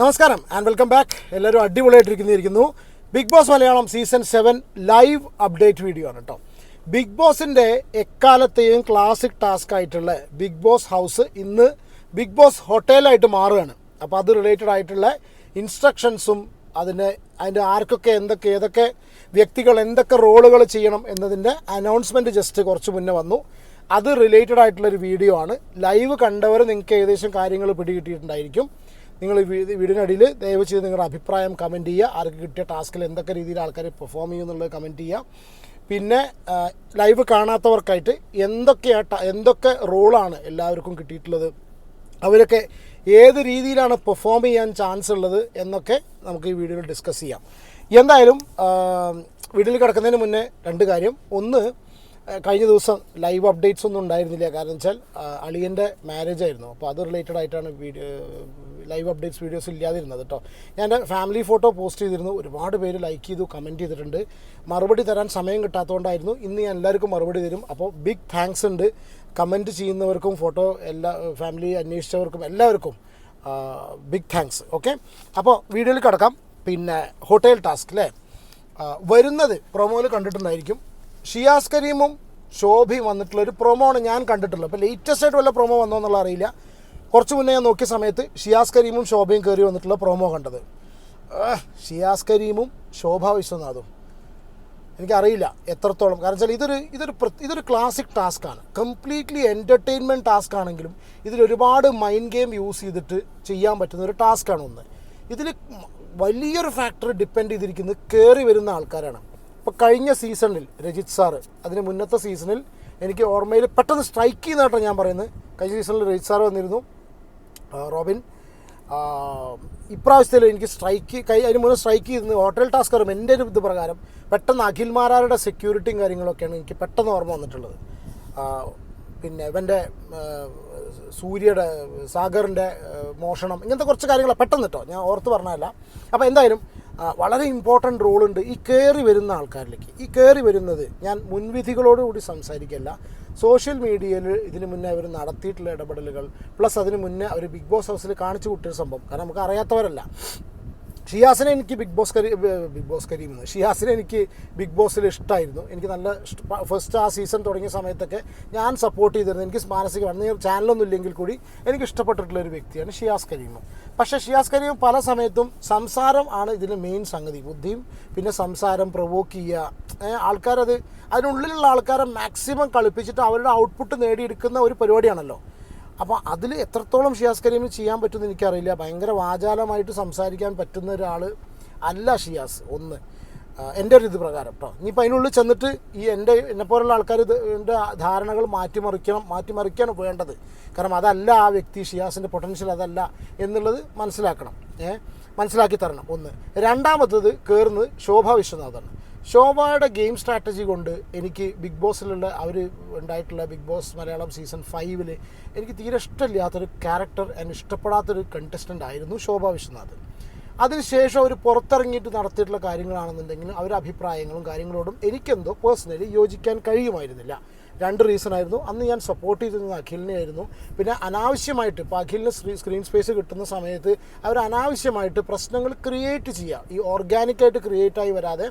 നമസ്കാരം and welcome back എല്ലാവരും അടിപൊളിയായിട്ടിരിക്കുന്നിരിക്കുന്നു Bigg Boss Malayalam season seven live update video ആണ് കേട്ടോ ബിഗ് ബോസിന്റെ എക്കാലത്തെയും ക്ലാസിക് ടാസ്ക് ആയിട്ടുള്ള ബിഗ് ബോസ് ഹൗസ് ഇന്ന് ബിഗ് ബോസ് ഹോട്ടലായിട്ട് മാറുകയാണ്. അപ്പോൾ അത് റിലേറ്റഡ് ആയിട്ടുള്ള ഇൻസ്ട്രക്ഷൻസും അതിന് അതിന്റെ ആർക്കൊക്കെ എന്തൊക്കെ ഏതൊക്കെ വ്യക്തികൾ എന്തൊക്കെ റോളുകൾ ചെയ്യണം എന്നതിന്റെ അനൗൺസ്മെന്റ് ജസ്റ്റ് കുറച്ച് മുന്നേ വന്നു. അത് റിലേറ്റഡ് ആയിട്ടുള്ളൊരു വീഡിയോ ആണ്. ലൈവ് കണ്ടവർ നിങ്ങൾക്ക് ഏകദേശം കാര്യങ്ങൾ പിടികിട്ടിയിട്ടുണ്ടായിരിക്കും. നിങ്ങൾ വീടിനടിയിൽ ദയവ് ചെയ്ത് നിങ്ങളുടെ അഭിപ്രായം കമന്റ് ചെയ്യുക. ആർക്ക് കിട്ടിയ ടാസ്കിൽ എന്തൊക്കെ രീതിയിൽ ആൾക്കാർ പെർഫോം ചെയ്യും എന്നുള്ളത് കമന്റ് ചെയ്യുക. പിന്നെ ലൈവ് കാണാത്തവർക്കായിട്ട് എന്തൊക്കെയാ എന്തൊക്കെ റോളാണ് എല്ലാവർക്കും കിട്ടിയിട്ടുള്ളത്? അവരൊക്കെ ഏത് രീതിയിലാണ് പെർഫോം ചെയ്യാൻ ചാൻസ് ഉള്ളത് എന്നൊക്കെ നമുക്ക് ഈ വീഡിയോയിൽ ഡിസ്കസ് ചെയ്യാം. എന്തായാലും വീട്ടിൽ കിടക്കുന്നതിന് മുന്നേ രണ്ട് കാര്യം. ഒന്ന് കഴിഞ്ഞ ദിവസം ലൈവ് അപ്ഡേറ്റ്സ് ഒന്നും ഉണ്ടായിരുന്നില്ല. കാരണം വെച്ചാൽ അളിയന്റെ മാരേജ് ആയിരുന്നു. അപ്പോൾ അത് റിലേറ്റഡ് ആയിട്ടാണ് വീഡിയോ ലൈവ് അപ്ഡേറ്റ്സ് വീഡിയോസ് ഇല്ലാതിരുന്നത് കേട്ടോ ഞാൻ ഫാമിലി ഫോട്ടോ പോസ്റ്റ് ചെയ്തിരുന്നു. ഒരുപാട് പേര് ലൈക്ക് ചെയ്തു കമന്റ് ചെയ്തിട്ടുണ്ട്. മറുപടി തരാൻ സമയം കിട്ടാത്തതുകൊണ്ടായിരുന്നു ഇന്ന് ഞാൻ എല്ലാവർക്കും മറുപടി തരും. അപ്പോൾ ബിഗ് താങ്ക്സ് ഉണ്ട്. കമന്റ് ചെയ്യുന്നവർക്കും ഫോട്ടോ എല്ലാ ഫാമിലി അന്വേഷിച്ചവർക്കും എല്ലാവർക്കും ബിഗ് താങ്ക്സ് ഓക്കെ അപ്പോൾ വീഡിയോയിൽ കിടക്കാം. പിന്നെ ഹോട്ടൽ ടാസ്ക് അല്ലേ വരുന്നത് പ്രൊമോയിൽ കണ്ടിട്ടുണ്ടായിരിക്കും. ഷിയാസ് കരീമും ശോഭയും വന്നിട്ടുള്ള ഒരു പ്രൊമോ ആണ് ഞാൻ കണ്ടിട്ടുള്ളത്. അപ്പോൾ ലേറ്റസ്റ്റ് ആയിട്ട് വല്ല പ്രൊമോ വന്നോ എന്നുള്ള അറിയില്ല. കുറച്ച് മുന്നേ ഞാൻ നോക്കിയ സമയത്ത് ഷിയാസ് കരീമും ശോഭയും കയറി വന്നിട്ടുള്ള പ്രൊമോ കണ്ടത്. ഷിയാസ് കരീമും ശോഭ വിശ്വനാഥും. എനിക്കറിയില്ല എത്രത്തോളം. കാരണം വെച്ചാൽ ഇതൊരു ഇതൊരു ഇതൊരു ക്ലാസിക് ടാസ്ക് ആണ്. കംപ്ലീറ്റ്ലി എന്റർടൈൻമെന്റ് ടാസ്ക് ആണെങ്കിലും ഇതിൽ ഒരുപാട് മൈൻഡ് ഗെയിം യൂസ് ചെയ്തിട്ട് ചെയ്യാൻ പറ്റുന്ന ഒരു ടാസ്ക് ആണ് ഒന്ന്. ഇതിൽ വലിയൊരു ഫാക്ടർ ഡിപ്പെൻഡ് ചെയ്തിരിക്കുന്നത് കയറി വരുന്ന ആൾക്കാരാണ്. ഇപ്പോൾ കഴിഞ്ഞ സീസണിൽ രജിത് സാറ് അതിന് മുന്നത്തെ സീസണിൽ എനിക്ക് ഓർമ്മയിൽ പെട്ടെന്ന് സ്ട്രൈക്ക് ചെയ്യുന്നതായിട്ടാണ് ഞാൻ പറയുന്നത്. കഴിഞ്ഞ സീസണിൽ രജിത് സാർ വന്നിരുന്നു. റോബിൻ. ഇപ്രാവശ്യത്തിൽ എനിക്ക് സ്ട്രൈക്ക് കൈ അതിന് മുന്നേ സ്ട്രൈക്ക് ചെയ്തിരുന്നു ഹോട്ടൽ ടാസ്കറും എന്റെ ഒരു ഇത് പ്രകാരം പെട്ടെന്ന് അഖിൽമാരാരുടെ സെക്യൂരിറ്റിയും കാര്യങ്ങളൊക്കെയാണ് എനിക്ക് പെട്ടെന്ന് ഓർമ്മ വന്നിട്ടുള്ളത്. പിന്നെ ഇവന്റെ സൂര്യയുടെ സാഗറിന്റെ മോഷണം ഇങ്ങനത്തെ കുറച്ച് കാര്യങ്ങൾ പെട്ടെന്ന് കേട്ടോ ഞാൻ ഓർത്ത് പറഞ്ഞതല്ല. അപ്പോൾ എന്തായാലും വളരെ ഇമ്പോർട്ടന്റ് റോളുണ്ട് ഈ കയറി വരുന്ന ആൾക്കാരിലേക്ക്. ഈ കയറി വരുന്നത് ഞാൻ മുൻവിധികളോടുകൂടി സംസാരിക്കല്ല സോഷ്യൽ മീഡിയയിൽ ഇതിന് മുന്നേ അവർ നടത്തിയിട്ടുള്ള ഇടപെടലുകൾ പ്ലസ് അതിന് മുന്നേ അവർ ബിഗ് ബോസ് ഹൗസിൽ കാണിച്ചു കൂട്ടിയ സംഭവം. കാരണം നമുക്ക് അറിയാത്തവരല്ല. ഷിയാസിനെ എനിക്ക് ബിഗ് ബോസ് കരീ ബിഗ് ബോസ് കരീം എന്ന്. ഷിയാസിനെ എനിക്ക് ബിഗ് ബോസിൽ ഇഷ്ടമായിരുന്നു എനിക്ക് നല്ല ഫസ്റ്റ് ആ സീസൺ തുടങ്ങിയ സമയത്തൊക്കെ ഞാൻ സപ്പോർട്ട് ചെയ്തിരുന്നു. എനിക്ക് മാനസികമാണ് ചാനലൊന്നും ഇല്ലെങ്കിൽ കൂടി എനിക്ക് ഇഷ്ടപ്പെട്ടിട്ടുള്ള ഒരു വ്യക്തിയാണ് ഷിയാസ് കരീം. പക്ഷേ ഷിയാസ് കരീം പല സമയത്തും സംസാരം ആണ് ഇതിന്റെ മെയിൻ സംഗതി. ബുദ്ധിയും പിന്നെ സംസാരം പ്രൊവോക്ക് ചെയ്യുക. ആൾക്കാരത് അതിനുള്ളിലുള്ള ആൾക്കാരെ മാക്സിമം കളിപ്പിച്ചിട്ട് അവരുടെ ഔട്ട്പുട്ട് നേടിയെടുക്കുന്ന ഒരു പരിപാടിയാണല്ലോ. അപ്പോൾ അതിൽ എത്രത്തോളം ഷിയാസ് കരീമിന് ചെയ്യാൻ പറ്റുമെന്ന് എനിക്കറിയില്ല. ഭയങ്കര വാചാലമായിട്ട് സംസാരിക്കാൻ പറ്റുന്ന ഒരാൾ അല്ല ഷിയാസ് ഒന്ന്. എന്റെ ഒരു ഇത് പ്രകാരം കേട്ടോ ഇനിയിപ്പോൾ അതിനുള്ളിൽ ചെന്നിട്ട് ഈ എന്റെ എന്നെപ്പോലുള്ള ആൾക്കാർ ഇത് എന്റെ ധാരണകൾ മാറ്റിമറിക്കണം മാറ്റിമറിക്കാണ് വേണ്ടത്. കാരണം അതല്ല ആ വ്യക്തി ഷിയാസിന്റെ പൊട്ടൻഷ്യൽ അതല്ല എന്നുള്ളത് മനസ്സിലാക്കണം. ഏഹ് മനസ്സിലാക്കി തരണം ഒന്ന്. രണ്ടാമത്തത് കയറുന്നത് ശോഭ വിശ്വനാഥാണ്. ശോഭയുടെ ഗെയിം സ്ട്രാറ്റജി കൊണ്ട് എനിക്ക് ബിഗ് ബോസിലുള്ള അവർ ഉണ്ടായിട്ടുള്ള ബിഗ് ബോസ് മലയാളം സീസൺ ഫൈവിൽ എനിക്ക് തീരെ ഇഷ്ടമില്ലാത്തൊരു ക്യാരക്ടർ എന്നെ ഇഷ്ടപ്പെടാത്തൊരു കണ്ടസ്റ്റന്റ് ആയിരുന്നു ശോഭ വിശ്വനാഥ് അതിനുശേഷം അവർ പുറത്തിറങ്ങിയിട്ട് നടത്തിയിട്ടുള്ള കാര്യങ്ങളാണെന്നുണ്ടെങ്കിൽ അവരുടെ അഭിപ്രായങ്ങളും കാര്യങ്ങളോടും എനിക്കെന്തോ പേഴ്സണലി യോജിക്കാൻ കഴിയുമായിരുന്നില്ല. രണ്ട് റീസൺ ആയിരുന്നു. അന്ന് ഞാൻ സപ്പോർട്ട് ചെയ്തിരുന്നത് അഖിലിനെ ആയിരുന്നു. പിന്നെ അനാവശ്യമായിട്ട് ഇപ്പോൾ അഖിലിന് സ്ക്രീൻ സ്പേസ് കിട്ടുന്ന സമയത്ത് അവർ അനാവശ്യമായിട്ട് പ്രശ്നങ്ങൾ ക്രിയേറ്റ് ചെയ്യുക. ഈ ഓർഗാനിക്കായിട്ട് ക്രിയേറ്റായി വരാതെ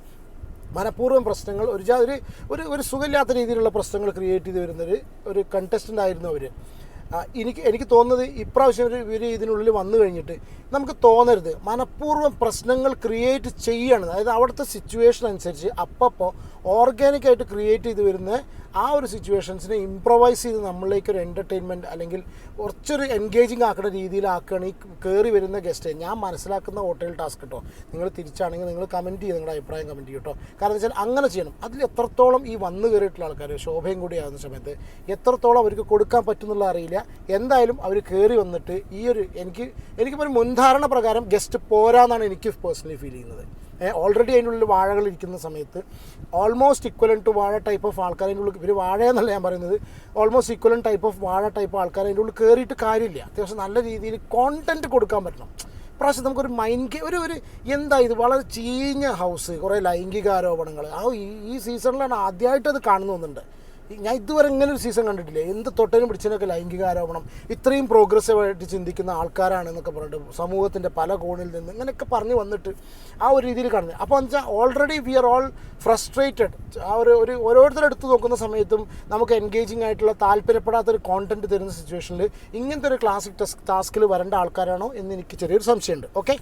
മനഃപൂർവം പ്രശ്നങ്ങൾ ഒരു ഒരു ഒരു ഒരു സുഖമില്ലാത്ത രീതിയിലുള്ള പ്രശ്നങ്ങൾ ക്രിയേറ്റ് ചെയ്ത് വരുന്നൊരു ഒരു കണ്ടസ്റ്റന്റ് ആയിരുന്നു അവർ എനിക്ക് എനിക്ക് തോന്നുന്നത് ഇപ്രാവശ്യം ഒരു ഇവർ ഇതിനുള്ളിൽ വന്നു കഴിഞ്ഞിട്ട് നമുക്ക് തോന്നരുത്. മനഃപൂർവം പ്രശ്നങ്ങൾ ക്രിയേറ്റ് ചെയ്യണം. അതായത് അവിടുത്തെ സിറ്റുവേഷൻ അനുസരിച്ച് അപ്പപ്പോൾ ഓർഗാനിക്കായിട്ട് ക്രിയേറ്റ് ചെയ്ത് വരുന്ന ആ ഒരു സിറ്റുവേഷൻസിനെ ഇംപ്രവൈസ് ചെയ്ത് നമ്മളിലേക്ക് ഒരു എന്റർടൈൻമെന്റ് അല്ലെങ്കിൽ കുറച്ചൊരു എൻഗേജിങ് ആക്കുന്ന രീതിയിലാക്കുകയാണ് ഈ കയറി വരുന്ന ഗസ്റ്റ് ഞാൻ മനസ്സിലാക്കുന്ന ഹോട്ടൽ ടാസ്ക് കേട്ടോ നിങ്ങൾ തിരിച്ചാണെങ്കിൽ നിങ്ങൾ കമന്റ് ചെയ്യുക നിങ്ങളുടെ അഭിപ്രായം കമന്റ് ചെയ്യും കേട്ടോ കാരണം വെച്ചാൽ അങ്ങനെ ചെയ്യണം. അതിൽ എത്രത്തോളം ഈ വന്ന് കയറിയിട്ടുള്ള ആൾക്കാർ ശോഭയും കൂടി ആകുന്ന സമയത്ത് എത്രത്തോളം അവർക്ക് കൊടുക്കാൻ പറ്റുന്നുള്ള അറിയില്ല. എന്തായാലും അവർ കയറി വന്നിട്ട് ഈ ഒരു എനിക്ക് എനിക്കിപ്പോൾ ഒരു മുൻധാരണ പ്രകാരം ഗസ്റ്റ് പോരാന്നാണ് എനിക്ക് പേഴ്സണലി ഫീൽ ചെയ്യുന്നത്. ഓൾറെഡി അതിന്റെ ഉള്ളിൽ വാഴകൾ ഇരിക്കുന്ന സമയത്ത് ഓൾമോസ്റ്റ് ഇക്വലൻ ടു വാഴ ടൈപ്പ് ഓഫ് ആൾക്കാർ അതിന്റെ ഉള്ളിൽ ഇവർ വാഴ എന്നല്ല ഞാൻ പറയുന്നത്. ഓൾമോസ്റ്റ് ഇക്വലൻ ടൈപ്പ് ഓഫ് വാഴ ടൈപ്പ് ആൾക്കാർ അതിന്റെ ഉള്ളിൽ കയറിയിട്ട് കാര്യമില്ല. അത്യാവശ്യം നല്ല രീതിയിൽ കോണ്ടന്റ് കൊടുക്കാൻ പറ്റണം. പ്രാവശ്യം നമുക്കൊരു മൈൻഡ് ഒരു ഒരു എന്താ ഇത്? വളരെ ചീഞ്ഞ ഹൗസ് കുറേ ലൈംഗിക ആരോപണങ്ങൾ ആ ഈ സീസണിലാണ് ആദ്യമായിട്ട് അത് കാണുന്നുണ്ട് ഞാൻ ഇതുവരെ ഇങ്ങനെ ഒരു സീസൺ കണ്ടിട്ടില്ല. എന്ത് തൊട്ടനും പിടിച്ചതിനൊക്കെ ലൈംഗിക ആരോപണം ഇത്രയും പ്രോഗ്രസീവായിട്ട് ചിന്തിക്കുന്ന ആൾക്കാരാണ് എന്നൊക്കെ പറഞ്ഞിട്ട് സമൂഹത്തിന്റെ പല കോണിൽ നിന്ന് ഇങ്ങനെയൊക്കെ പറഞ്ഞു വന്നിട്ട് ആ ഒരു രീതിയിൽ കാണുന്നത് അപ്പോൾ എന്ന് വെച്ചാൽ already we are all frustrated ആ ഒരു ഒരു ഓരോരുത്തരും എടുത്ത് നോക്കുന്ന സമയത്തും നമുക്ക് എൻഗേജിങ് ആയിട്ടുള്ള താല്പര്യപ്പെടാത്തൊരു കോണ്ടന്റ് തരുന്ന സിറ്റുവേഷനിൽ ഇങ്ങനത്തെ ഒരു ക്ലാസിക് ടെസ്ക് ടാസ്കിൽ വരേണ്ട ആൾക്കാരാണോ എന്ന് എനിക്ക് ചെറിയൊരു സംശയമുണ്ട്. ഓക്കെ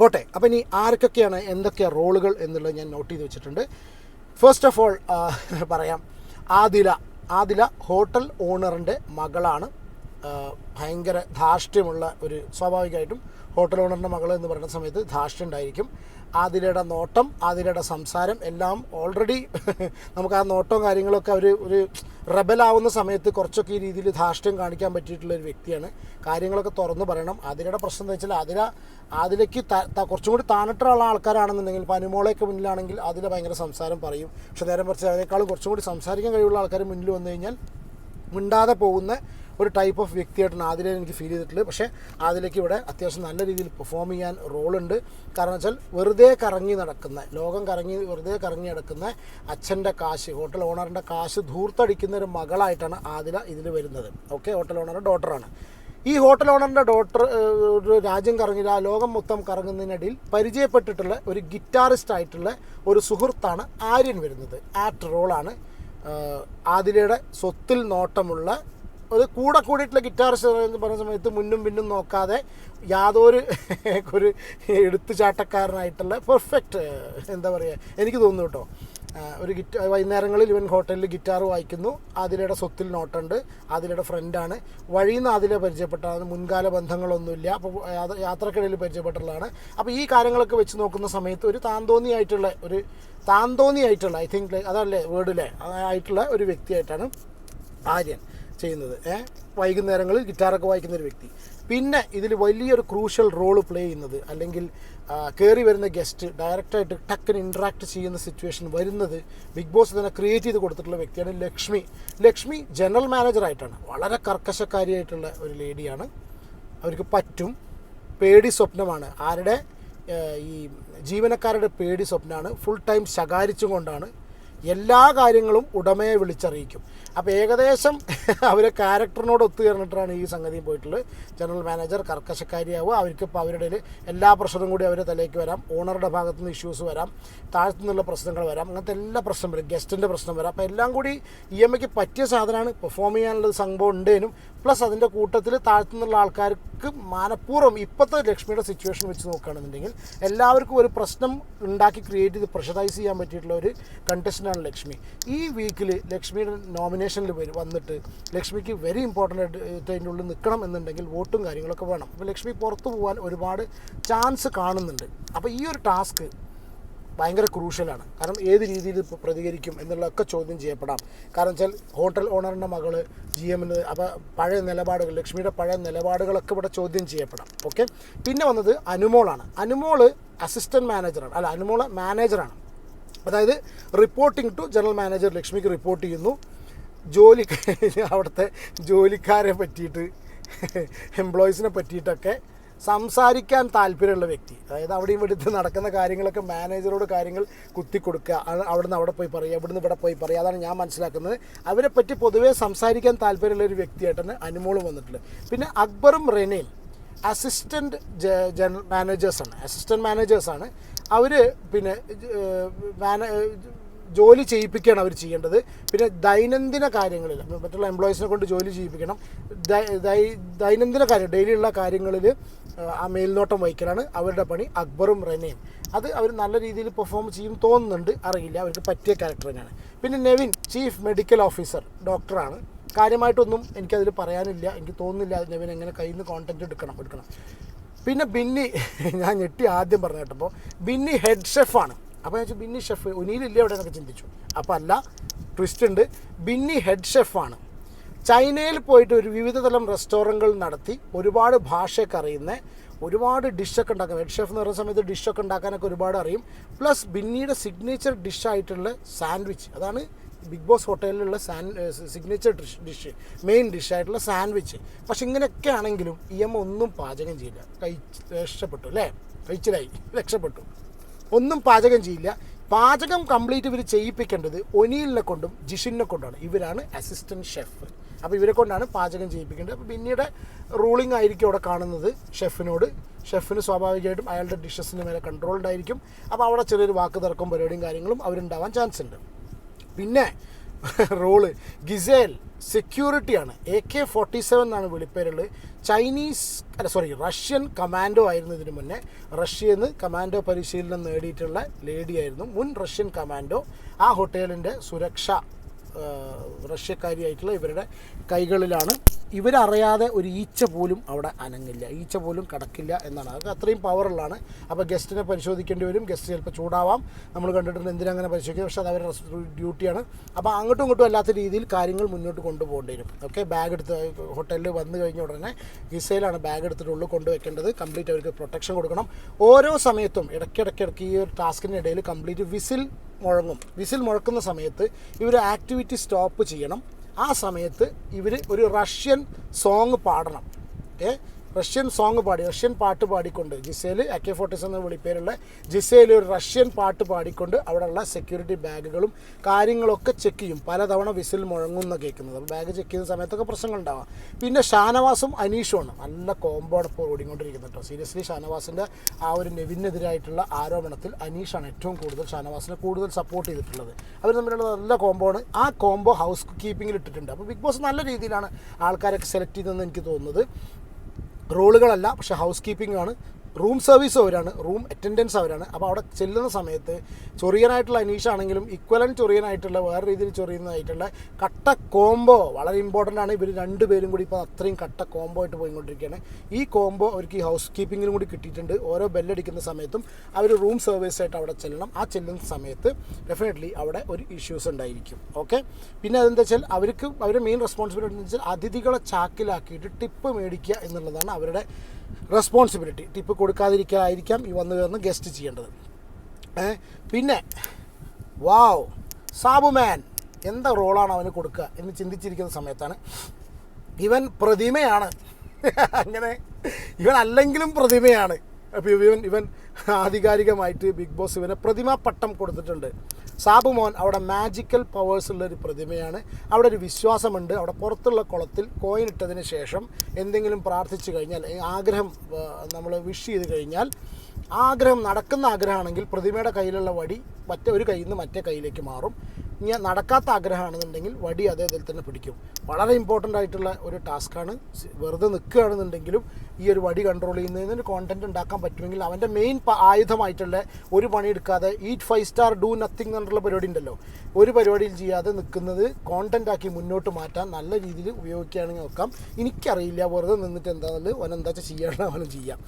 പോട്ടെ. അപ്പോൾ ഇനി ആർക്കൊക്കെയാണ് എന്തൊക്കെയാണ് റോളുകൾ എന്നുള്ളത് ഞാൻ നോട്ട് ചെയ്ത് വെച്ചിട്ടുണ്ട്. ഫസ്റ്റ് ഓഫ് ഓൾ പറയാം. ആദില ആദില ഹോട്ടൽ ഓണറിന്റെ മകളാണ്. ഭയങ്കര ധാർഷ്ട്യമുള്ള ഒരു സ്വാഭാവികമായിട്ടും ഹോട്ടൽ ഓണറിന്റെ മകൾ എന്ന് പറയുന്ന സമയത്ത് ധാർഷ്ട്യം ഉണ്ടായിരിക്കും ആതിരയുടെ നോട്ടം ആതിരയുടെ സംസാരം എല്ലാം ഓൾറെഡി നമുക്ക് ആ നോട്ടവും കാര്യങ്ങളൊക്കെ അവർ ഒരു റബലാവുന്ന സമയത്ത് കുറച്ചൊക്കെ ഈ രീതിയിൽ ധാർഷ്ട്യം കാണിക്കാൻ പറ്റിയിട്ടുള്ള ഒരു വ്യക്തിയാണ്. കാര്യങ്ങളൊക്കെ തുറന്നു പറയണം. ആതിരയുടെ പ്രശ്നം എന്ന് വെച്ചാൽ ആതിര ആതിരയ്ക്ക് കുറച്ചും കൂടി താനിട്ടുള്ള ആൾക്കാരാണെന്നുണ്ടെങ്കിൽ ഇപ്പോൾ അനുമോളയൊക്കെ മുന്നിലാണെങ്കിൽ ആതിര ഭയങ്കര സംസാരം പറയും. പക്ഷെ നേരം കുറച്ച് അതിനേക്കാളും കുറച്ചും കൂടി സംസാരിക്കാൻ കഴിവുള്ള ആൾക്കാർ മുന്നിൽ വന്നു കഴിഞ്ഞാൽ മിണ്ടാതെ പോകുന്ന ഒരു ടൈപ്പ് ഓഫ് വ്യക്തിയായിട്ടാണ് ആദിലെ എനിക്ക് ഫീൽ ചെയ്തിട്ടുള്ളത്. പക്ഷേ ആദിലേക്ക് ഇവിടെ അത്യാവശ്യം നല്ല രീതിയിൽ പെർഫോം ചെയ്യാൻ റോളുണ്ട് കാരണം വെച്ചാൽ വെറുതെ കറങ്ങി നടക്കുന്ന ലോകം കറങ്ങി വെറുതെ കറങ്ങി നടക്കുന്ന അച്ഛന്റെ കാശ് ഹോട്ടൽ ഓണറിന്റെ കാശ് ധൂർത്തടിക്കുന്ന ഒരു മകളായിട്ടാണ് ആദില ഇതിൽ വരുന്നത്. ഓക്കെ ഹോട്ടൽ ഓണറുടെ ഡോട്ടറാണ് ഈ ഹോട്ടൽ ഓണറിന്റെ ഡോട്ടർ ഒരു രാജ്യം കറങ്ങി ആ ലോകം മൊത്തം കറങ്ങുന്നതിനിടയിൽ പരിചയപ്പെട്ടിട്ടുള്ള ഒരു ഗിറ്റാറിസ്റ്റ് ആയിട്ടുള്ള ഒരു സുഹൃത്താണ് ആര്യൻ വരുന്നത്. ആക്ട് റോളാണ് ആതിരയുടെ സ്വത്തിൽ നോട്ടമുള്ള ഒരു കൂടെ കൂടിയിട്ടുള്ള ഗിറ്റാറിസ്റ്റ് എന്ന് പറഞ്ഞ സമയത്ത് മുന്നും പിന്നും നോക്കാതെ യാതൊരു ഒരു എടുത്തുചാട്ടക്കാരനായിട്ടുള്ള പെർഫെക്റ്റ് എന്താ പറയുക എനിക്ക് തോന്നുന്നു കേട്ടോ. ഒരു ഗിറ്റ വൈകുന്നേരങ്ങളിൽ ഇവൻ ഹോട്ടലിൽ ഗിറ്റാർ വായിക്കുന്നു. ആതിരയുടെ സ്വത്തിൽ നോട്ടുണ്ട്. ആതിരയുടെ ഫ്രണ്ടാണ് വഴിയിൽ നിന്ന് ആതിരെ പരിചയപ്പെട്ടതാണ്. മുൻകാല ബന്ധങ്ങളൊന്നുമില്ല. അപ്പോൾ യാത്രക്കിടയിൽ പരിചയപ്പെട്ടുള്ളതാണ് അപ്പോൾ ഈ കാര്യങ്ങളൊക്കെ വെച്ച് നോക്കുന്ന സമയത്ത് ഒരു താന്തോന്നിയായിട്ടുള്ള ഒരു താന്തോന്നിയായിട്ടുള്ള ഐ തിങ്ക് അതല്ലേ വേർഡിലെ ആയിട്ടുള്ള ഒരു വ്യക്തിയായിട്ടാണ് ആര്യൻ. ചെയ്യുന്നത്. ഏഹ് വൈകുന്നേരങ്ങളിൽ ഗിറ്റാറൊക്കെ വായിക്കുന്ന ഒരു വ്യക്തി. പിന്നെ ഇതിൽ വലിയൊരു ക്രൂഷ്യൽ റോൾ പ്ലേ ചെയ്യുന്നത് അല്ലെങ്കിൽ കയറി വരുന്ന ഗസ്റ്റ് ഡയറക്റ്റായിട്ട് ടക്കിന് ഇൻട്രാക്ട് ചെയ്യുന്ന സിറ്റുവേഷൻ വരുന്നത് ബിഗ് ബോസ് തന്നെ ക്രിയേറ്റ് ചെയ്ത് കൊടുത്തിട്ടുള്ള വ്യക്തിയാണ് ലക്ഷ്മി. ലക്ഷ്മി ജനറൽ മാനേജറായിട്ടാണ് വളരെ കർക്കശക്കാരിയായിട്ടുള്ള ഒരു ലേഡിയാണ് അവർക്ക് പറ്റും. പേടി സ്വപ്നമാണ്. ആരുടെ? ഈ ജീവനക്കാരുടെ പേടി സ്വപ്നമാണ്. ഫുൾ ടൈം ശകാരിച്ചുകൊണ്ടാണ്. എല്ലാ കാര്യങ്ങളും ഉടമയെ വിളിച്ചറിയിക്കും. അപ്പോൾ ഏകദേശം അവരെ ക്യാരക്ടറിനോട് ഒത്തുചേർന്നിട്ടാണ് ഈ സംഗതി പോയിട്ടുള്ളത്. ജനറൽ മാനേജർ കർക്കശക്കാരിയാവുക. അവർക്ക് ഇപ്പോൾ അവരുടെ എല്ലാ പ്രശ്നവും കൂടി അവരെ തലേക്ക് വരാം. ഓണറുടെ ഭാഗത്തുനിന്ന് ഇഷ്യൂസ് വരാം. താഴത്തു നിന്നുള്ള പ്രശ്നങ്ങൾ വരാം. അങ്ങനത്തെ എല്ലാ പ്രശ്നം വരും. ഗസ്റ്റിന്റെ പ്രശ്നം വരാം. അപ്പോൾ എല്ലാം കൂടി ഇ എം ഐക്ക് പറ്റിയ സാധനമാണ് പെർഫോം ചെയ്യാനുള്ള സംഭവം ഉണ്ടേനും. പ്ലസ് അതിന്റെ കൂട്ടത്തിൽ താഴത്തു നിന്നുള്ള ആൾക്കാർക്ക് മനഃപൂർവം ഇപ്പോഴത്തെ ലക്ഷ്മിയുടെ സിറ്റുവേഷൻ വെച്ച് നോക്കുകയാണെന്നുണ്ടെങ്കിൽ എല്ലാവർക്കും ഒരു പ്രശ്നം ഉണ്ടാക്കി ക്രിയേറ്റ് ചെയ്ത് പ്രഷറൈസ് ചെയ്യാൻ പറ്റിയിട്ടുള്ള ഒരു കണ്ടസ്റ്റന്റാണ് ലക്ഷ്മി. ഈ വീക്കിൽ ലക്ഷ്മിയുടെ നോമിനേഷനിൽ വന്നിട്ട് ലക്ഷ്മിക്ക് വെരി ഇമ്പോർട്ടന്റ് ആയിട്ട് അതിന്റെ ഉള്ളിൽ നിൽക്കണം എന്നുണ്ടെങ്കിൽ വോട്ടും കാര്യങ്ങളൊക്കെ വേണം. അപ്പോൾ ലക്ഷ്മി പുറത്തു പോകാൻ ഒരുപാട് ചാൻസ് കാണുന്നുണ്ട്. അപ്പോൾ ഈ ഒരു ടാസ്ക് ഭയങ്കര ക്രൂഷ്യലാണ് കാരണം ഏത് രീതിയിൽ പ്രതികരിക്കും എന്നുള്ളതൊക്കെ ചോദ്യം ചെയ്യപ്പെടാം. കാരണം വെച്ചാൽ ഹോട്ടൽ ഓണറിന്റെ മകൾ ജി എമ്മിന് അപ്പോൾ പഴയ നിലപാടുകൾ ലക്ഷ്മിയുടെ പഴയ നിലപാടുകളൊക്കെ ഇവിടെ ചോദ്യം ചെയ്യപ്പെടാം. ഓക്കെ പിന്നെ വന്നത് അനുമോളാണ് അനുമോൾ അസിസ്റ്റന്റ് മാനേജറാണ് അല്ല അനുമോൾ മാനേജറാണ് അതായത് റിപ്പോർട്ടിംഗ് ടു ജനറൽ മാനേജർ ലക്ഷ്മിക്ക് റിപ്പോർട്ട് ചെയ്യുന്നു. ജോലി അവിടുത്തെ ജോലിക്കാരെ പറ്റിയിട്ട് എംപ്ലോയീസിനെ പറ്റിയിട്ടൊക്കെ സംസാരിക്കാൻ താല്പര്യമുള്ള വ്യക്തി. അതായത് അവിടെ ഇവിടുത്തെ നടക്കുന്ന കാര്യങ്ങളൊക്കെ മാനേജറോട് കാര്യങ്ങൾ കുത്തി കൊടുക്കുക അവിടുന്ന് അവിടെ പോയി പറയുക ഇവിടുന്ന് ഇവിടെ പോയി പറയുക. അതാണ് ഞാൻ മനസ്സിലാക്കുന്നത്. അവരെ പറ്റി പൊതുവേ സംസാരിക്കാൻ താല്പര്യമുള്ള ഒരു വ്യക്തിയായിട്ടാണ് അനുമോൾ വന്നിട്ടുള്ളത്. പിന്നെ അക്ബറും റെനയും അസിസ്റ്റന്റ് ജനറൽ മാനേജേഴ്സാണ് അസിസ്റ്റന്റ് മാനേജേഴ്സാണ് അവർ പിന്നെ മാന ജോലി ചെയ്യിപ്പിക്കുകയാണ് അവർ ചെയ്യേണ്ടത്. പിന്നെ ദൈനംദിന കാര്യങ്ങളിൽ മറ്റുള്ള എംപ്ലോയീസിനെ കൊണ്ട് ജോലി ചെയ്യിപ്പിക്കണം. ദൈനംദിന കാര്യം ഡെയിലിയുള്ള കാര്യങ്ങളിൽ ആ മേൽനോട്ടം വഹിക്കലാണ് അവരുടെ പണി. അക്ബറും റെനയും. അത് അവർ നല്ല രീതിയിൽ പെർഫോം ചെയ്യും തോന്നുന്നുണ്ട്. അറിയില്ല അവർക്ക് പറ്റിയ ക്യാരക്ടർ തന്നെയാണ്. പിന്നെ നെവിൻ ചീഫ് മെഡിക്കൽ ഓഫീസർ ഡോക്ടറാണ് കാര്യമായിട്ടൊന്നും എനിക്കതിൽ പറയാനില്ല. എനിക്ക് തോന്നുന്നില്ല നെവിൻ എങ്ങനെ കയ്യിൽ നിന്ന് കോണ്ടന്റ് എടുക്കണം എടുക്കണം. പിന്നെ ബിന്നി ഞാൻ ഞെട്ടി ആദ്യം പറഞ്ഞു കേട്ടപ്പോൾ ബിന്നി ഹെഡ് ഷെഫാണ് അപ്പോൾ ഞാൻ ബിന്നി ഷെഫ് ഒനിയിലില്ല എവിടെ എന്നൊക്കെ ചിന്തിച്ചു. അപ്പോൾ അല്ല ട്വിസ്റ്റ് ഉണ്ട്. ബിന്നി ഹെഡ് ഷെഫാണ് ചൈനയിൽ പോയിട്ട് ഒരു വിവിധ തരം റെസ്റ്റോറന്റുകൾ നടത്തി ഒരുപാട് ഭാഷയൊക്കെ അറിയുന്ന ഒരുപാട് ഡിഷൊക്കെ ഉണ്ടാക്കും ഹെഡ് ഷെഫ് എന്ന് പറയുന്ന സമയത്ത് ഡിഷൊക്കെ ഉണ്ടാക്കാനൊക്കെ ഒരുപാട് അറിയും. പ്ലസ് ബിന്നിയുടെ സിഗ്നേച്ചർ ഡിഷായിട്ടുള്ള സാൻഡ്വിച്ച് അതാണ് ബിഗ് ബോസ് ഹോട്ടലിലുള്ള സാൻ സിഗ്നേച്ചർ ഡിഷ് ഡിഷ് മെയിൻ ഡിഷായിട്ടുള്ള സാൻഡ്വിച്ച് പക്ഷെ ഇങ്ങനെയൊക്കെ ആണെങ്കിലും ഇ എം ഒന്നും പാചകം ചെയ്യില്ല. കഴിച്ച് രക്ഷപ്പെട്ടു അല്ലേ? കഴിച്ചിലായി രക്ഷപ്പെട്ടു. ഒന്നും പാചകം ചെയ്യില്ല. പാചകം കംപ്ലീറ്റ് ഇവർ ചെയ്യിപ്പിക്കേണ്ടത് ഒനീലിനെ കൊണ്ടും ജിഷിനെ കൊണ്ടാണ് ഇവരാണ് അസിസ്റ്റന്റ് ഷെഫ് അപ്പോൾ ഇവരെ കൊണ്ടാണ് പാചകം ചെയ്യിപ്പിക്കേണ്ടത്. അപ്പോൾ പിന്നീട് റൂളിംഗ് ആയിരിക്കും അവിടെ കാണുന്നത് ഷെഫിനോട് ഷെഫിന് സ്വാഭാവികമായിട്ടും അയാളുടെ ഡിഷസിന് മേലെ കൺട്രോൾഡ് ആയിരിക്കും. അപ്പോൾ അവിടെ ചെറിയൊരു വാക്ക് തർക്കം പരിപാടിയും കാര്യങ്ങളും അവരുണ്ടാവാൻ ചാൻസ് ഉണ്ട്. പിന്നെ റോൾ. ഗിസേൽ സെക്യൂരിറ്റിയാണ് എ കെ ഫോർട്ടി സെവൻ എന്നാണ് വിളിപ്പേരുള്ളത്. ചൈനീസ് അല്ല സോറി റഷ്യൻ കമാൻഡോ ആയിരുന്നു ഇതിനു മുന്നേ. റഷ്യയിൽ നിന്ന് കമാൻഡോ പരിശീലനം നേടിയിട്ടുള്ള ലേഡിയായിരുന്നു മുൻ റഷ്യൻ കമാൻഡോ ആ ഹോട്ടലിന്റെ സുരക്ഷ റഷ്യക്കാരിയായിട്ടുള്ള ഇവരുടെ കൈകളിലാണ്. ഇവരറിയാതെ ഒരു ഈച്ച പോലും അവിടെ അനങ്ങില്ല. ഈച്ച പോലും കടക്കില്ല എന്നാണ്. അതൊക്കെ അത്രയും പവറുള്ളതാണ് അപ്പോൾ ഗസ്റ്റിനെ പരിശോധിക്കേണ്ടി വരും. ഗസ്റ്റ് ചിലപ്പോൾ ചൂടാവാം. നമ്മൾ കണ്ടിട്ടുണ്ട് എന്തിനാ അങ്ങനെ പരിശോധിക്കുക പക്ഷേ അത് അവരുടെ ഡ്യൂട്ടിയാണ് അപ്പോൾ അങ്ങോട്ടും ഇങ്ങോട്ടും അല്ലാത്ത രീതിയിൽ കാര്യങ്ങൾ മുന്നോട്ട് കൊണ്ടുപോകേണ്ടി വരും. ഓക്കെ ബാഗ് എടുത്ത് ഹോട്ടലിൽ വന്നു കഴിഞ്ഞ ഉടനെ ഗിസയിലാണ് ബാഗ് എടുത്തിട്ട് ഉള്ളിൽ കൊണ്ടുവയ്ക്കേണ്ടത്. കംപ്ലീറ്റ് അവർക്ക് പ്രൊട്ടക്ഷൻ കൊടുക്കണം. ഓരോ സമയത്തും ഇടയ്ക്കിടയ്ക്കിടയ്ക്ക് ഈ ഒരു ടാസ്കിന്റെ ഇടയിൽ കംപ്ലീറ്റ് വിസിൽ മുഴങ്ങും. വിസിൽ മുഴക്കുന്ന സമയത്ത് ഇവർ ആക്ടിവിറ്റി സ്റ്റോപ്പ് ചെയ്യണം. ആ സമയത്ത് ഇവർ ഒരു റഷ്യൻ സോങ് പാടണം. ഏ? റഷ്യൻ സോങ് പാടി റഷ്യൻ പാട്ട് പാടിക്കൊണ്ട് ജിസേൽ എ കെ ഫോർട്ടീസ് എന്ന വിളിപ്പേരുള്ള ജിസേൽ ഒരു റഷ്യൻ പാട്ട് പാടിക്കൊണ്ട് അവിടെയുള്ള സെക്യൂരിറ്റി ബാഗുകളും കാര്യങ്ങളൊക്കെ ചെക്ക് ചെയ്യും. പലതവണ വിസിൽ മുഴങ്ങുന്ന കേൾക്കുന്നത്. അപ്പോൾ ബാഗ് ചെക്ക് ചെയ്യുന്ന സമയത്തൊക്കെ പ്രശ്നങ്ങളുണ്ടാവാം. പിന്നെ ഷാനവാസും അനീഷുമാണ് നല്ല കോമ്പോടെ ഇപ്പോൾ ഓടിക്കൊണ്ടിരിക്കുന്നത് കേട്ടോ. സീരിയസ്ലി ഷാനവാസിന്റെ ആ ഒരു നെവിനെതിരായിട്ടുള്ള ആരോപണത്തിൽ അനീഷാണ് ഏറ്റവും കൂടുതൽ ഷാനവാസിനെ കൂടുതൽ സപ്പോർട്ട് ചെയ്തിട്ടുള്ളത്. അവർ തമ്മിലുള്ള നല്ല കോംബോ ആണ്. ആ കോമ്പോ ഹൗസ് കീപ്പിങ്ങിൽ ഇട്ടിട്ടുണ്ട്. അപ്പോൾ ബിഗ് ബോസ് നല്ല രീതിയിലാണ് ആൾക്കാരൊക്കെ സെലക്ട് ചെയ്തതെന്ന് എനിക്ക് തോന്നുന്നത്. റോളുകളല്ല പക്ഷേ ഹൗസ് കീപ്പിംഗ് ആണ് റൂം സർവീസ് അവരാണ് റൂം അറ്റൻഡൻസ് അവരാണ്. അപ്പോൾ അവിടെ ചെല്ലുന്ന സമയത്ത് ചൊറിയനായിട്ടുള്ള അനീഷ് ആണെങ്കിലും ഇക്വലൻ ചൊറിയനായിട്ടുള്ള വേറെ രീതിയിൽ ചൊറിയുന്നതായിട്ടുള്ള കട്ട കോംബോ വളരെ ഇമ്പോർട്ടന്റ് ആണ്. ഇവർ രണ്ടുപേരും കൂടി ഇപ്പോൾ അത്രയും കട്ട കോംബോ ആയിട്ട് പോയിക്കൊണ്ടിരിക്കുകയാണ്. ഈ കോംബോ അവർക്ക് ഈ ഹൗസ് കീപ്പിങ്ങിലും കൂടി കിട്ടിയിട്ടുണ്ട്. ഓരോ ബെല്ലടിക്കുന്ന സമയത്തും അവർ റൂം സർവീസ് ആയിട്ട് അവിടെ ചെല്ലണം. ആ ചെല്ലുന്ന സമയത്ത് ഡെഫിനറ്റ്ലി അവിടെ ഒരു ഇഷ്യൂസ് ഉണ്ടായിരിക്കും. ഓക്കെ പിന്നെ അതെന്താ വെച്ചാൽ അവർക്ക് അവരുടെ മെയിൻ റെസ്പോൺസിബിലിറ്റി എന്ന് വെച്ചാൽ അതിഥികളെ ചാക്കിലാക്കിയിട്ട് ടിപ്പ് മേടിക്കുക എന്നുള്ളതാണ് അവരുടെ റെസ്പോൺസിബിലിറ്റി ടിപ്പ് കൊടുക്കാതിരിക്കാതിരിക്കാം ഈ വന്നു കയറുന്ന ഗസ്റ്റ് ചെയ്യേണ്ടത്. പിന്നെ വാവ് സാബുമാൻ എന്താ റോളാണ് അവന് കൊടുക്കുക എന്ന് ചിന്തിച്ചിരിക്കുന്ന സമയത്താണ്. ഇവൻ പ്രതിമയാണ്. അങ്ങനെ ഇവൻ അല്ലെങ്കിലും പ്രതിമയാണ്. അപ്പോൾ ഇവൻ ഇവൻ ആധികാരികമായിട്ട് ബിഗ് ബോസ് ഇവനെ പ്രതിമാ പട്ടം കൊടുത്തിട്ടുണ്ട്. സാബു മോൻ അവിടെ മാജിക്കൽ പവേഴ്സ് ഉള്ള ഒരു പ്രതിമയാണ്. അവിടെ ഒരു വിശ്വാസമുണ്ട്. അവിടെ പുറത്തുള്ള കുളത്തിൽ കോയിൻ ഇട്ടതിന് ശേഷം എന്തെങ്കിലും പ്രാർത്ഥിച്ചു കഴിഞ്ഞാൽ ആഗ്രഹം നമ്മൾ വിഷ് ചെയ്ത് കഴിഞ്ഞാൽ ആഗ്രഹം നടക്കുന്ന ആഗ്രഹമാണെങ്കിൽ പ്രതിമയുടെ കയ്യിലുള്ള വടി മറ്റേ ഒരു കയ്യിൽ നിന്ന് മറ്റേ കയ്യിലേക്ക് മാറും. ഇനി നടക്കാത്ത ആഗ്രഹമാണെന്നുണ്ടെങ്കിൽ വടി അതേ തന്നെ പിടിക്കും. വളരെ ഇമ്പോർട്ടന്റ് ആയിട്ടുള്ള ഒരു ടാസ്ക്കാണ് വെറുതെ നിൽക്കുകയാണെന്നുണ്ടെങ്കിലും ഈ ഒരു വടി കൺട്രോൾ ചെയ്യുന്നതിന് കോണ്ടന്റ് ഉണ്ടാക്കാൻ പറ്റുമെങ്കിൽ അവന്റെ മെയിൻ ആയുധമായിട്ടുള്ള ഒരു പണി എടുക്കാതെ eat five star do nothing എന്നുള്ള പരിപാടി ഉണ്ടല്ലോ. ഒരു പരിപാടിയിൽ ചെയ്യാതെ നിൽക്കുന്നത് കോണ്ടന്റ് ആക്കി മുന്നോട്ട് മാറ്റാൻ നല്ല രീതിയിൽ ഉപയോഗിക്കുകയാണെങ്കിൽ നോക്കാം. എനിക്കറിയില്ല വെറുതെ നിന്നിട്ട് എന്താണെന്നുള്ളത് വെച്ചാൽ ചെയ്യണം അവനും ചെയ്യാം.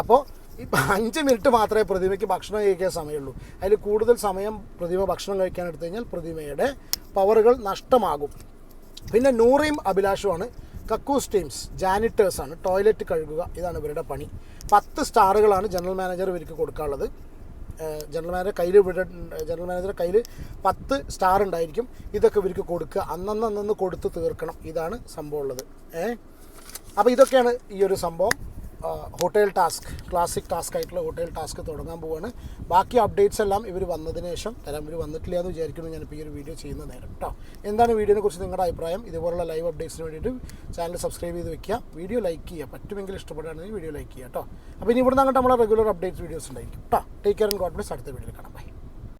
അപ്പോൾ ഇപ്പം അഞ്ച് മിനിറ്റ് മാത്രമേ പ്രതിമയ്ക്ക് ഭക്ഷണം കഴിക്കാൻ സമയമുള്ളൂ. അതിൽ കൂടുതൽ സമയം പ്രതിമ ഭക്ഷണം കഴിക്കാൻ എടുത്തു കഴിഞ്ഞാൽ പ്രതിമയുടെ പവറുകൾ നഷ്ടമാകും. പിന്നെ നൂറയും അഭിലാഷുമാണ് കക്കൂസ് ടീംസ് ജാനിറ്റേഴ്സാണ് ടോയ്ലറ്റ് കഴുകുക ഇതാണ് ഇവരുടെ പണി. പത്ത് സ്റ്റാറുകളാണ് ജനറൽ മാനേജർ ഇവർക്ക് കൊടുക്കാനുള്ളത്. ജനറൽ മാനേജർ കയ്യിൽ ജനറൽ മാനേജറുടെ കയ്യിൽ പത്ത് സ്റ്റാർ ഉണ്ടായിരിക്കും. ഇതൊക്കെ ഇവർക്ക് കൊടുക്കുക. അന്നന്ന് അന്നന്ന് കൊടുത്ത് തീർക്കണം. ഇതാണ് സംഭവം ഉള്ളത്. ഏഹ് അപ്പോൾ ഇതൊക്കെയാണ് ഈ ഒരു സംഭവം. ഹോട്ടൽ ടാസ്ക് ക്ലാസിക് ടാസ്ക് ആയിട്ടുള്ള ഹോട്ടൽ ടാസ്ക് തുടങ്ങാൻ പോവുകയാണ് ബാക്കി അപ്ഡേറ്റ്സ് എല്ലാം ഇവർ വന്നതിന് ശേഷം തരാം. ഇവർ വന്നിട്ടില്ല എന്ന് വിചാരിക്കുന്നു. ഞാനിപ്പോൾ ഈ ഒരു വീഡിയോ ചെയ്യുന്ന നേരം. കേട്ടോ എന്താണ് വീഡിയോനെ കുറിച്ച് നിങ്ങളുടെ അഭിപ്രായം? ഇതുപോലുള്ള ലൈവ് അപ്ഡേറ്റ്സിന് വേണ്ടിയിട്ട് ചാനൽ സബ്സ്ക്രൈബ് ചെയ്ത് വെക്കുക. വീഡിയോ ലൈക്ക് ചെയ്യുക. പറ്റുമെങ്കിൽ ഇഷ്ടപ്പെടുകയാണെങ്കിൽ വീഡിയോ ലൈക്ക് ചെയ്യുക കേട്ടോ അപ്പോൾ ഇനി ഇവിടുന്ന് അങ്ങോട്ട് നമ്മളെ റെഗുലർ അപ്ഡേറ്റ്സ് വീഡിയോസ് ഉണ്ടായിരിക്കും. കേട്ടോ take care and God bless അടുത്ത വീഡിയോയിൽ കാണാം. ബൈ